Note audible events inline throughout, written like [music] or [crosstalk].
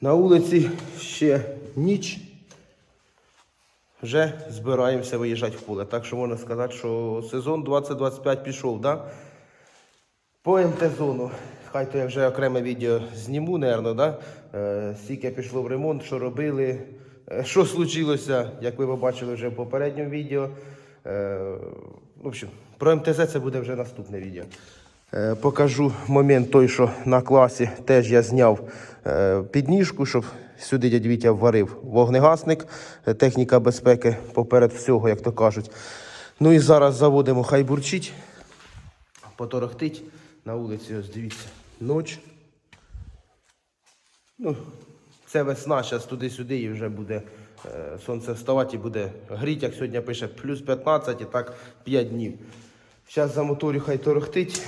На вулиці ще ніч. Вже збираємося виїжджати в поле. Так що можна сказати, що сезон 2025 пішов, да? По МТ-зону. Хай то я вже окреме відео зніму, напевно, да? Е, скільки пішло в ремонт, що робили, е, що случилося, як ви побачили вже в попередньому відео. Е, в общем, про МТЗ це буде вже наступне відео. Е, Покажу момент той, що на класі теж я зняв е, підніжку, щоб сюди дядь Вітя вварив вогнегасник, е, техніка безпеки поперед всього, як то кажуть. Ну і зараз заводимо хай бурчить, поторохтить на вулиці, ось дивіться, ніч. Ну, це весна, зараз туди-сюди і вже буде сонце вставати і буде гріти, як сьогодні пише, плюс 15 і так 5 днів. Зараз замоторю, хай торохтить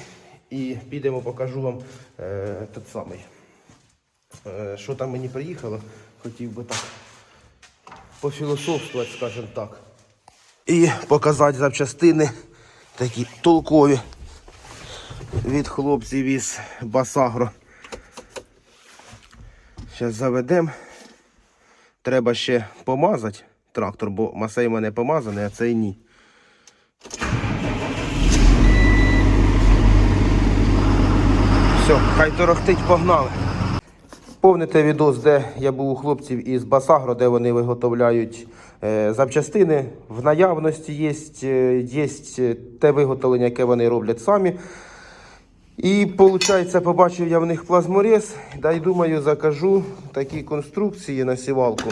і підемо, покажу вам е, тот самий. Е, що там мені приїхало, хотів би так пофілософствувати, скажімо так. І показати запчастини такі толкові від хлопців із Басагро. Зараз заведемо. Треба ще помазати трактор, бо масей в мене помазаний, а цей ні. Все, хай торохтить, погнали. Повните відос, де я був у хлопців із Басагро, де вони виготовляють е, запчастини. В наявності є, е, є те виготовлення, яке вони роблять самі. І, виходить, побачив я в них плазморез, да й думаю, закажу такі конструкції на сівалку.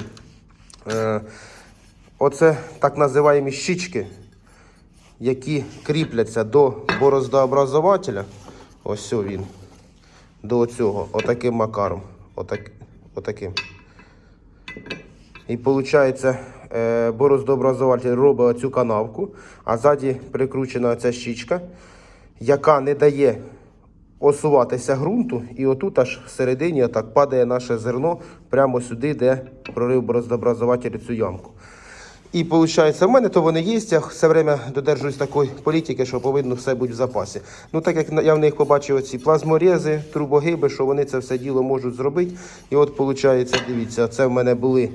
Е, оце так називаємо щічки, які кріпляться до бороздообразователя. Ось він. До цього, отаким макаром. Отак, отаким. І виходить, е, бороздообразователь робить цю канавку, а ззаді прикручена ця щічка, яка не дає осуватися ґрунту, і отут аж всередині отак падає наше зерно прямо сюди, де прорив бороздообразователя цю ямку. І виходить, в мене то вони є, я все время додержуюсь такої політики, що повинно все бути в запасі. Ну так як я в них побачив оці плазморези, трубогиби, що вони це все діло можуть зробити. І от виходить, дивіться, це в мене були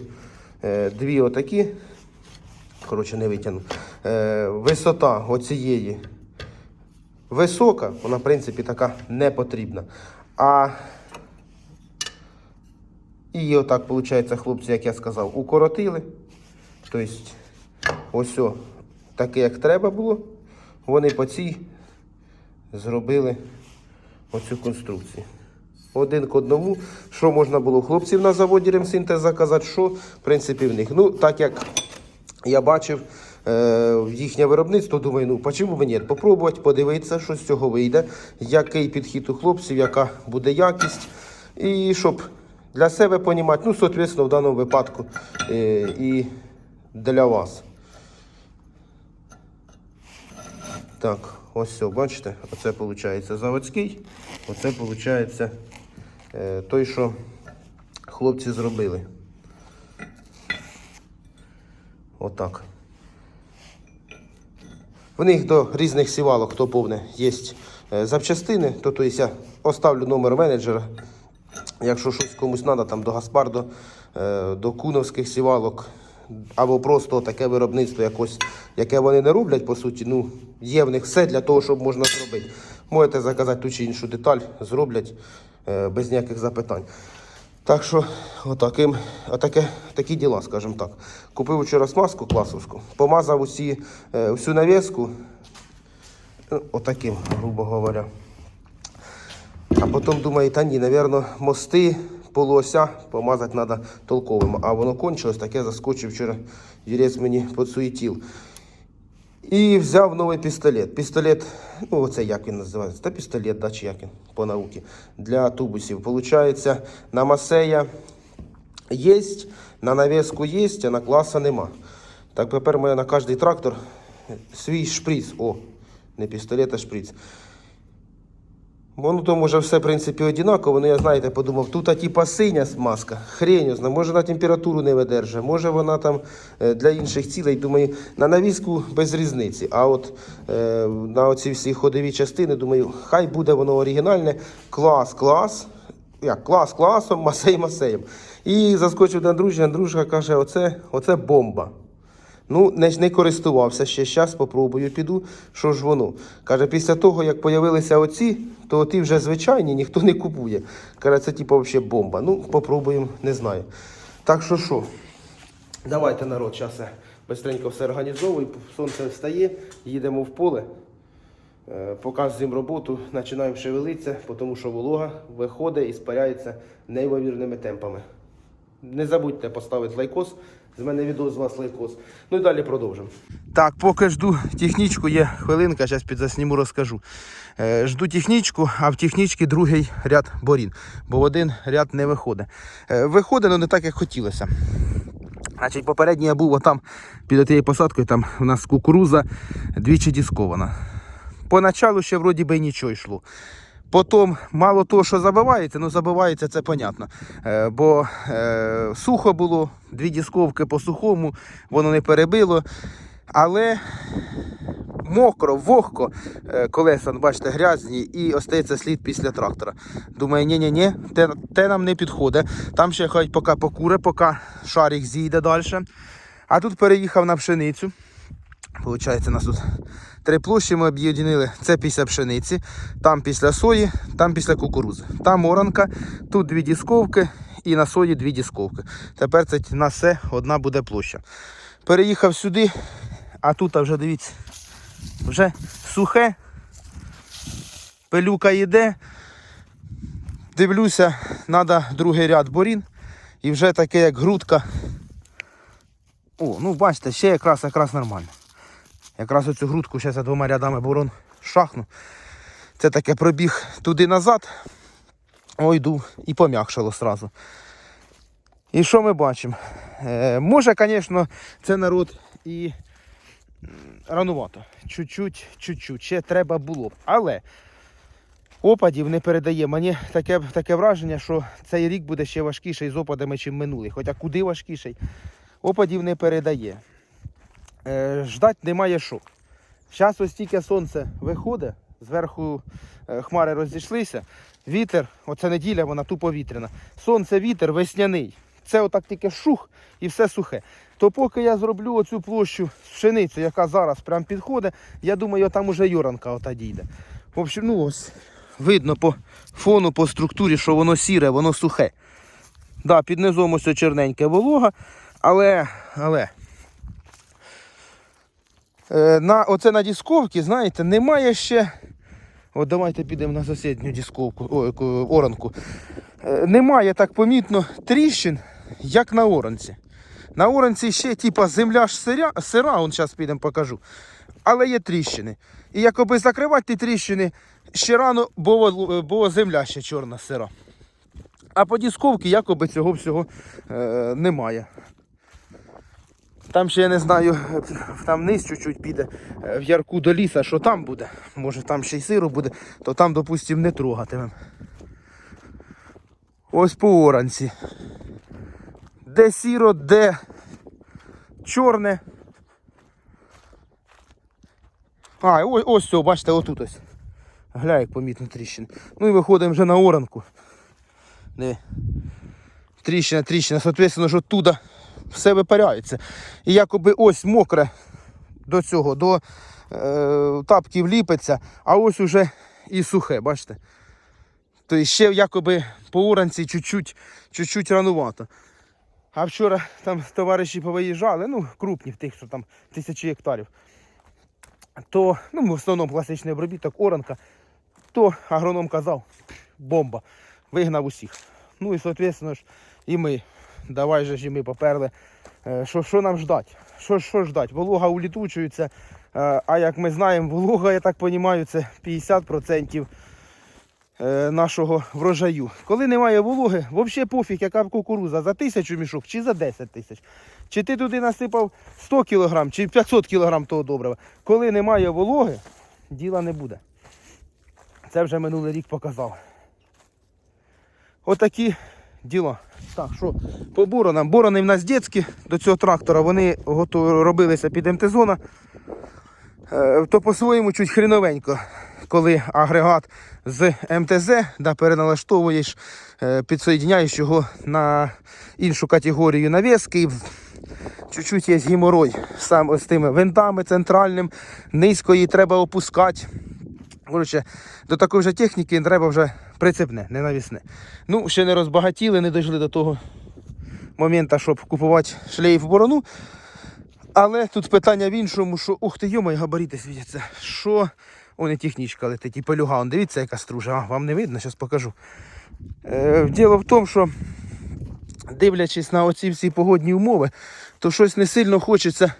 е, дві отакі. Коротше, не витягну. Е, висота оцієї висока, вона, в принципі, така не потрібна. А і отак, виходить, хлопці, як я сказав, укоротили. Тобто, ось о, таке, як треба було, вони по цій зробили оцю конструкцію. Один к одному. Що можна було хлопців на заводі ремсинтез заказати, що, в принципі, в них. Ну, так як я бачив е, їхнє виробництво, думаю, ну чому б ні? Попробувати, подивитися, що з цього вийде, який підхід у хлопців, яка буде якість. І щоб для себе понімати, ну, соответственно, в даному випадку е, і для вас. Так, ось все, бачите, оце виходить заводський, оце виходить е, той, що хлопці зробили. Отак. В них до різних сівалок, хто повне, є е, запчастини. То, то я оставлю номер менеджера. Якщо щось комусь треба, там до Гаспардо, е, до куновських сівалок, або просто таке виробництво якось, яке вони не роблять, по суті, ну, є в них все для того, щоб можна зробити. Можете заказати ту чи іншу деталь, зроблять е, без ніяких запитань. Так що, отаким, отаке, такі діла, скажімо так. Купив вчора смазку класовську, помазав усі, е, всю навіску, ну, отаким, грубо говоря. А потім думаю, та ні, напевно, мости, полуося помазати треба толковим. А воно кончилось, таке заскочив вчора, юрець мені подсуетив. І взяв новий пістолет. Пістолет, ну оце як він називається? Та пістолет, да, чи як він по науці, для тубусів. Получається, на масея є, на навіску є, а на класа нема. Так тепер мене на кожний трактор свій шприц. О, не пістолет, а шприц. Воно то може все, в принципі, однаково, але я, знаєте, подумав, тут типа синя маска, хрень, може на температуру не видержить, може вона там е, для інших цілей. Думаю, на навіску без різниці. А от е, на оці всі ходові частини, думаю, хай буде воно оригінальне. Клас, клас. як, клас класом, [laughs] масей масеєм. І заскочив до Андрюші, Андрюшка каже, оце, оце бомба. Ну, не, не користувався ще. Зараз спробую, піду. Що ж воно? Каже, після того, як з'явилися оці, то ті вже звичайні, ніхто не купує. Каже, це типу взагалі бомба. Ну, попробуємо, не знаю. Так що що? Давайте, народ, зараз я быстренько все організовую. Сонце встає, їдемо в поле. Е, Показуємо роботу, починаємо шевелитися, тому що волога виходить і спаряється неймовірними темпами. Не забудьте поставити лайкос. З мене відео з вас лайкос. Ну і далі продовжимо. Так, поки жду технічку, є хвилинка, зараз підзасніму розкажу. Е, жду технічку, а в технічці другий ряд борін, бо один ряд не виходить. Е, виходить, але не так, як хотілося. Значить, попередній я був отам під тією посадкою, там у нас кукуруза двічі дискована. Поначалу ще вроді би нічого йшло. Потім, мало того, що забивається, ну забивається це понятно. Е, бо е, сухо було, дві дисковки по сухому, воно не перебило. Але мокро, вогко, е, колеса, ну, бачите, грязні і остається слід після трактора. Думаю, ні ні ні те, те нам не підходить. Там ще хай поки покуре, поки шарик зійде далі. А тут переїхав на пшеницю. Получається, у нас тут три площі ми об'єднали. Це після пшениці, там після сої, там після кукурузи. Там оранка, тут дві дісковки і на сої дві дісковки. Тепер це на все одна буде площа. Переїхав сюди, а тут а вже дивіться, вже сухе, пилюка йде. Дивлюся, треба другий ряд борін. І вже таке, як грудка. О, ну бачите, ще якраз якраз нормально. Якраз оцю грудку зараз я двома рядами борон шахну. Це таке пробіг туди-назад. Ой, йду і пом'якшало сразу. І що ми бачимо? Е, може, звісно, це народ і ранувато. Чуть-чуть, чуть-чуть. Ще треба було б. Але опадів не передає. Мені таке, таке враження, що цей рік буде ще важкіший з опадами, ніж минулий. Хоча куди важкіший, опадів не передає. Е, ждать немає що. Зараз ось тільки сонце виходить, зверху е, хмари розійшлися. Вітер, оця неділя, вона тупо вітряна. Сонце, вітер весняний. Це отак тільки шух і все сухе. То поки я зроблю оцю площу пшениці, яка зараз прям підходить, я думаю, там уже Йоранка ота дійде. В общем, ну ось видно по фону, по структурі, що воно сіре, воно сухе. Да, під низом ось черненьке волога, але, але на, оце на дисковці, знаєте, немає ще. От давайте підемо на сусідню дисковку, о, оранку. Е, Немає так помітно тріщин, як на оранці. На оранці ще типа земля ж сира, сира он зараз підемо покажу. Але є тріщини. І якоби закривати ті тріщини ще рано, бо, бо земля ще чорна сира. А по дисковці якоби цього всього е, немає. Там ще я не знаю, там вниз чуть-чуть піде е, в ярку до ліса, що там буде. Може там ще й сиру буде, то там, допустим, не трогатимем. Ось по оранці. Де сіро, де чорне. А, ось, ось все, бачите, отут ось. Гля, як помітно тріщин. Ну і виходимо вже на оранку. Диви. Тріщина, тріщина, соответственно, що туди все випаряється. І якоби ось мокре до цього, до е, тапків ліпиться, а ось уже і сухе, бачите? Тобто ще якоби по уранці чуть-чуть, чуть-чуть ранувато. А вчора там товариші повиїжджали, ну, крупні, тих, що там тисячі гектарів. То, ну, в основному класичний обробіток, оранка, то агроном казав, бомба, вигнав усіх. Ну і, соответственно, ж, і ми давай же ж і ми поперли. Е, Що, що нам ждать? Що, що ждать? Волога улітучується, е, а як ми знаємо, волога, я так розумію, це 50% е, нашого врожаю. Коли немає вологи, взагалі пофіг, яка кукуруза, за тисячу мішок чи за 10 тисяч. Чи ти туди насипав 100 кг, чи 500 кг того добрива. Коли немає вологи, діла не буде. Це вже минулий рік показав. Отакі діла. Так, що по боронам. Борони в нас дітські до цього трактора, вони готові, робилися під МТ-зона. Е, то по-своєму чуть хріновенько. коли агрегат з МТЗ, да, переналаштовуєш, е, підсоєдняєш його на іншу категорію навіски. і Чуть-чуть є геморой саме з тими винтами центральним, низько її треба опускати. Коротше, до такої вже техніки треба вже прицепне, не навісне. Ну, ще не розбагатіли, не дійшли до того моменту, щоб купувати шлейф борону. Але тут питання в іншому, що ух ти, йомай, габарити світяться. Що? О, не технічка летить, і пелюга. Он, дивіться, яка стружа. А, вам не видно, зараз покажу. Е, діло в тому, що дивлячись на оці всі погодні умови, то щось не сильно хочеться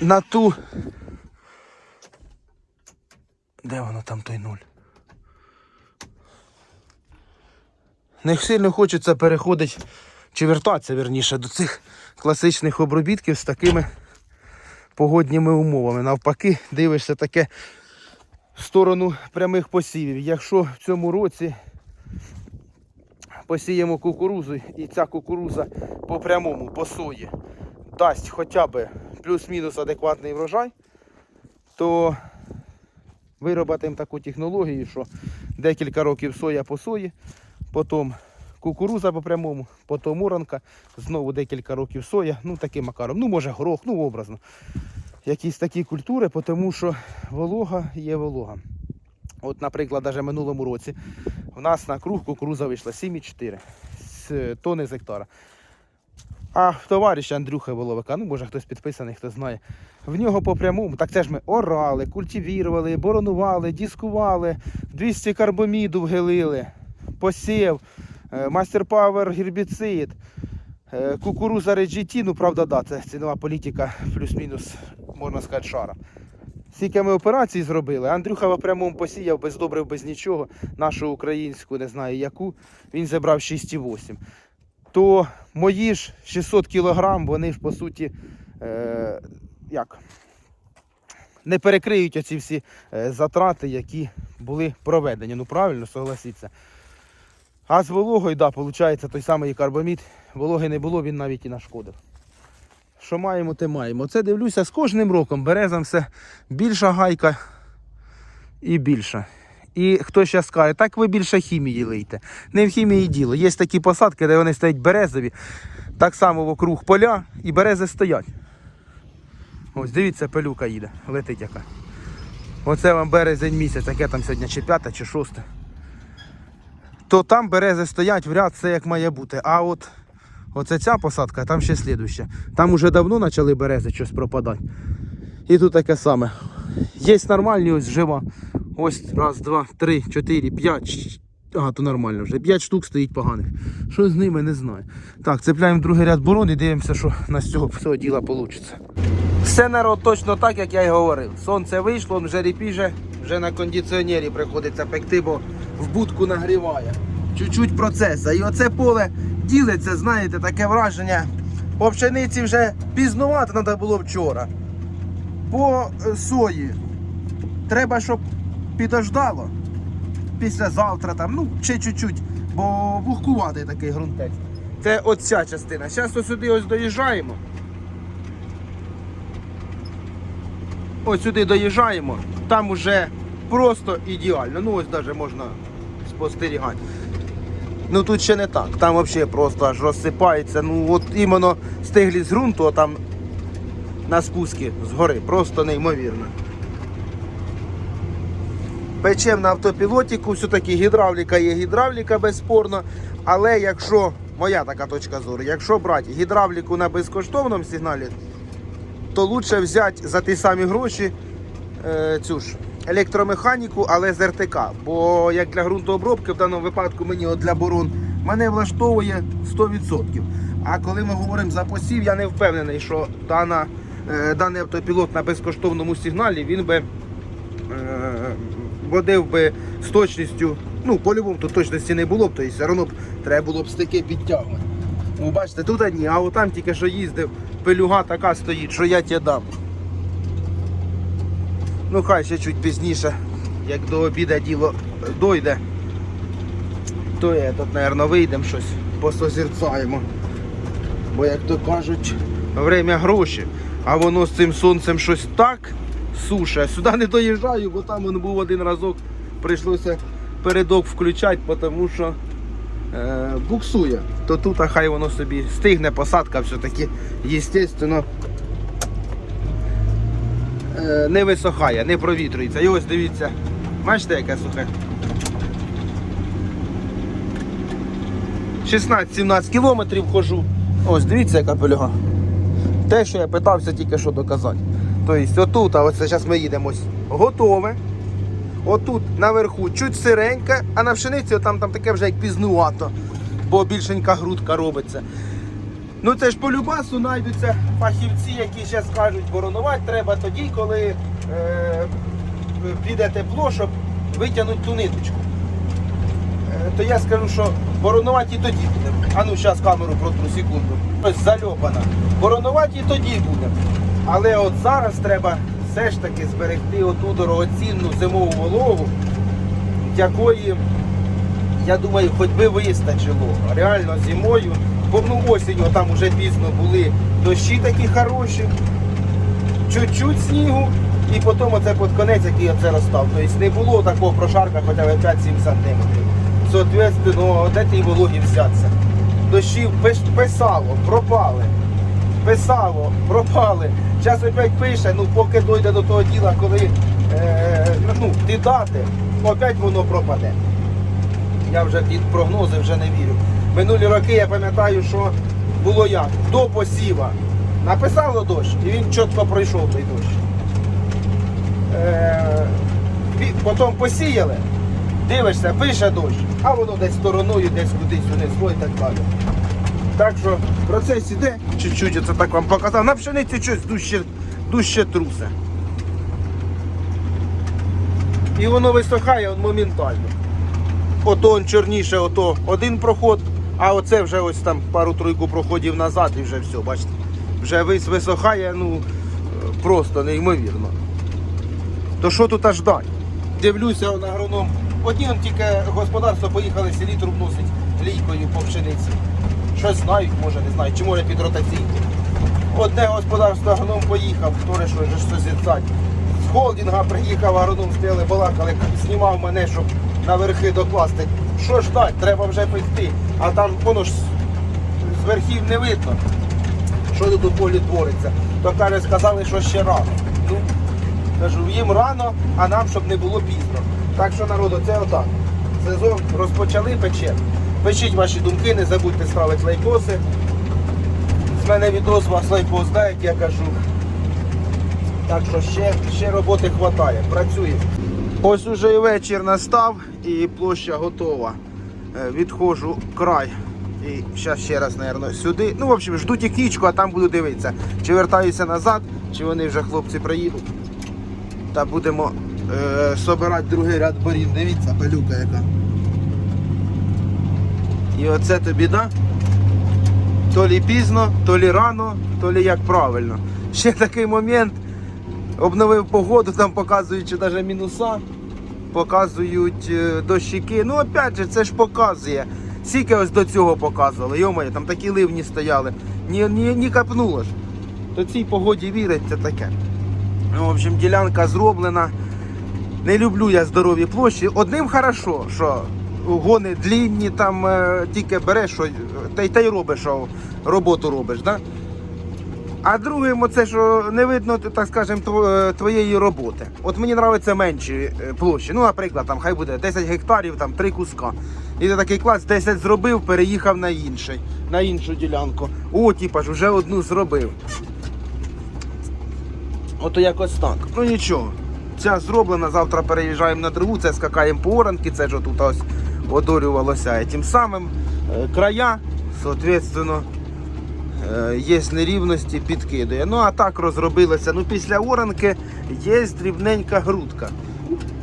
на ту. Де воно там той нуль? Не сильно хочеться переходити чи вертатися верніше до цих класичних обробітків з такими погодніми умовами. Навпаки, дивишся таке в сторону прямих посівів. Якщо в цьому році посіємо кукурузу і ця кукуруза по прямому, по сої дасть хоча б плюс-мінус адекватний врожай, то виробимо таку технологію, що декілька років соя по сої, потім кукуруза по прямому, потім уранка, знову декілька років соя, ну таким макаром, ну може горох, ну образно. Якісь такі культури, тому що волога є волога. От, наприклад, навіть минулому році в нас на круг кукуруза вийшла 7,4 з тони з гектара. А товариша Андрюха Воловика, ну може хтось підписаний, хто знає. В нього по прямому, так це ж ми орали, культивірували, боронували, дискували, 200 карбоміду вгилили, посів, мастер павер гербіцид, е, кукуруза реджіті, ну правда, да, це цінова політика плюс-мінус, можна сказати, шара. Скільки ми операцій зробили, Андрюха в прямому посіяв без добрив, без нічого, нашу українську, не знаю яку, він забрав 6,8. То мої ж 600 кілограм, вони ж по суті, е, як, не перекриють оці всі е, затрати, які були проведені. Ну правильно, согласіться. А з вологою, да, виходить, той самий карбамід, вологи не було, він навіть і нашкодив. Що маємо, те маємо. Це дивлюся з кожним роком. Березам все більша гайка і більша. І хтось ще скаже, так ви більше хімії лийте. Не в хімії діло. Є такі посадки, де вони стоять березові, так само вокруг поля і берези стоять. Ось дивіться, пилюка їде, летить яка. Оце вам березень місяць, яке там сьогодні чи п'яте, чи шосте. То там берези стоять в ряд, все як має бути. А от оце ця посадка, там ще слідуща. Там уже давно почали берези щось пропадати. І тут таке саме. Є нормальні, ось жива. Ось раз, два, три, чотири, п'ять. Ага, то нормально вже. П'ять штук стоїть поганих. Що з ними, не знаю. Так, цепляємо другий ряд борон і дивимося, що на з цього всього діла вийде. Все народ точно так, як я й говорив. Сонце вийшло, вже ріпіже, вже на кондиціонері приходиться пекти, бо в будку нагріває. Чуть-чуть процеса. І оце поле ділиться, знаєте, таке враження. По пшениці вже пізнувати треба було вчора. По е, сої треба, щоб підождало. Післязавтра там, ну, ще чуть-чуть, бо вухкуватий такий ґрунтець. Це оця частина. Зараз сюди ось доїжджаємо. Ось сюди доїжджаємо, там уже просто ідеально. Ну ось навіть можна спостерігати. Ну тут ще не так. Там взагалі просто аж розсипається. Ну от іменно стиглість ґрунту, а там на спуску згори. Просто неймовірно. Печем на автопілотіку, все-таки гідравліка є гідравліка безспорно. Але якщо, моя така точка зору, якщо брати гідравліку на безкоштовному сигналі, то лучше взяти за ті самі гроші е, цю ж електромеханіку, але з РТК. Бо як для ґрунтообробки, в даному випадку мені от для борон, мене влаштовує 100%. А коли ми говоримо за посів, я не впевнений, що дана, е, даний автопілот на безкоштовному сигналі він би е, водив би з точністю. Ну, по-любому тут точності не було б, тобто все одно б треба було б стики підтягувати. Ну, бачите, тут ні, а отам тільки що їздив, пилюга така стоїть, що я тебе дам. Ну хай ще чуть пізніше, як до обіда діло дойде, то я тут, мабуть, вийдемо щось, посозерцаємо. Бо, як то кажуть, время гроші. А воно з цим сонцем щось так суше. Сюди не доїжджаю, бо там він був один разок. Прийшлося передок включати, тому що буксує. То тут хай воно собі стигне, посадка все-таки, естественно, е, не висохає, не провітрюється. І ось дивіться, бачите, яке сухе. 16-17 кілометрів хожу. Ось дивіться, яка пельга. Те, що я питався тільки що доказати. Тобто отут, а оце зараз ми їдемо ось готове. Отут наверху чуть сиреньке, а на пшениці там, там таке вже як пізнувато, бо більшенька грудка робиться. Ну це ж по любасу знайдуться фахівці, які ще скажуть, боронувати треба тоді, коли е, піде тепло, щоб витягнути ту ниточку. Е, то я скажу, що боронувати і тоді будемо. А ну зараз камеру протру секунду. Ось зальопана. Боронувати і тоді будемо. Але от зараз треба все ж таки зберегти оту дорогоцінну зимову вологу, якої, я думаю, хоч би вистачило. Реально зимою. Бо ну, осінню там вже пізно були дощі такі хороші, чуть-чуть снігу, і потім оце під конець, який оце розстав. Тобто не було такого прошарка хоча б 5-7 сантиметрів. Соответственно, де ті вологі взятися? Дощів писало, пропали. Писало, пропали. Зараз опять пише, ну поки дойде до того діла, коли е, ну, ті дати, опять воно пропаде. Я вже під прогнози вже не вірю. Минулі роки я пам'ятаю, що було як? До посіва. Написало дощ, і він чітко пройшов той дощ. Е, потім посіяли, дивишся, пише дощ, а воно десь стороною, десь кудись унесло і так далі. Так що процес іде, чуть-чуть це так вам показав. На пшениці щось дужче, дужче трусе. І воно висохає моментально. Ото он чорніше, ото один проход, а оце вже ось там пару-тройку проходів назад і вже все, бачите. Вже вис висохає, ну е, просто неймовірно. То що тут аж далі? Дивлюся он агроном. Одні тільки господарство поїхали селітру вносить лійкою по пшениці. Щось знають, може не знають, чи може під ротаційки. Одне господарство агроном поїхав, хто що щось відсадь. З холдинга приїхав агроном, стояли, балакали, знімав мене, щоб на верхи докласти. Що ж дать, треба вже пекти. А там воно ж з верхів не видно, що тут у полі твориться. То каже, сказали, що ще рано. Ну, кажу, їм рано, а нам щоб не було пізно. Так що народу, це отак. Сезон розпочали пече. Пишіть ваші думки, не забудьте ставити лайкоси. З мене відос вас лайкос, да, як я кажу. Так що ще, ще роботи вистачає. Працюємо. Ось уже і вечір настав і площа готова. Е, Відходжу край. І зараз ще раз, мабуть, сюди. Ну, в общем, жду технічку, а там буду дивитися, чи вертаюся назад, чи вони вже хлопці приїдуть. Та будемо е, собирати другий ряд борів. Дивіться, пилюка яка. І оце тобі, да? То лі пізно, то лі рано, то лі як правильно. Ще такий момент. Обновив погоду, там показують чи навіть мінуса, показують е, дощики. Ну, опять же, це ж показує. Скільки ось до цього показували. Йомає, там такі ливні стояли. Ні, ні, ні капнуло ж. То цій погоді вірить, це таке. Ну, в общем, ділянка зроблена. Не люблю я здорові площі. Одним хорошо, що гони длінні, там е, тільки береш, що, та, й- та й робиш, що роботу робиш. Да? А другим, оце, що не видно, так скажемо, е, твоєї роботи. От мені подобаються менші е, площі. Ну, наприклад, там хай буде 10 гектарів, там 3 куска. І ти такий клас, 10 зробив, переїхав на інший, на іншу ділянку. О, типа ж, вже одну зробив. Ото якось так. Ну нічого. Ця зроблена, завтра переїжджаємо на другу, це скакаємо по оранки, це ж тут ось одорювалося. Тим самим е, края, соответственно, е, є нерівності, підкидує. Ну а так розробилося. Ну після оранки є дрібненька грудка.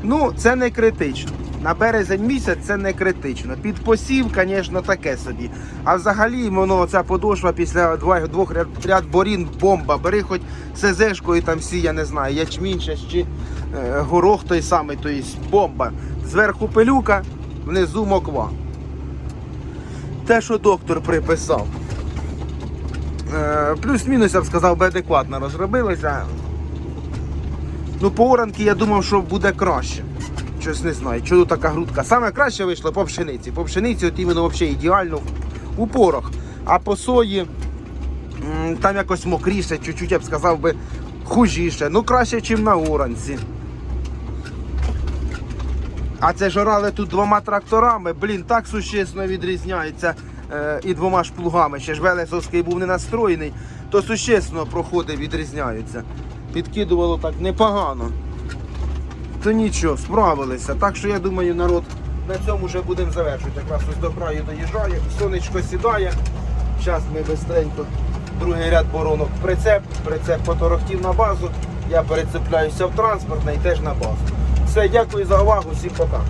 Ну, це не критично. На березень місяць це не критично. Під посів, звісно, таке собі. А взагалі воно ця подошва після двох, ряд, борін бомба. Бери хоч СЗшкою там всі, я не знаю, ячмінь чи е, горох той самий, то є бомба. Зверху пилюка, внизу моква. Те, що доктор приписав. Е, Плюс-мінус, я б сказав, би адекватно розробилося. Ну, по оранки я думав, що буде краще. Щось не знаю, чому така грудка. Саме краще вийшло по пшениці. По пшениці от іменно взагалі ідеально у порох. А по сої там якось мокріше, чуть-чуть я б сказав би хужіше. Ну краще, ніж на оранці. А це ж орали тут двома тракторами, блін, так существенно відрізняється е, і двома ж плугами. Ще ж Велесовський був не настроєний, то существенно проходи відрізняються. Підкидувало так непогано. То нічого, справилися. Так що я думаю, народ на цьому вже будемо завершувати. Якраз ось до краю доїжджає, сонечко сідає. Зараз ми бистренько другий ряд боронок прицеп, прицеп поторохтів на базу. Я перецепляюся в транспортний теж на базу. Все, дякую за увагу, всім пока.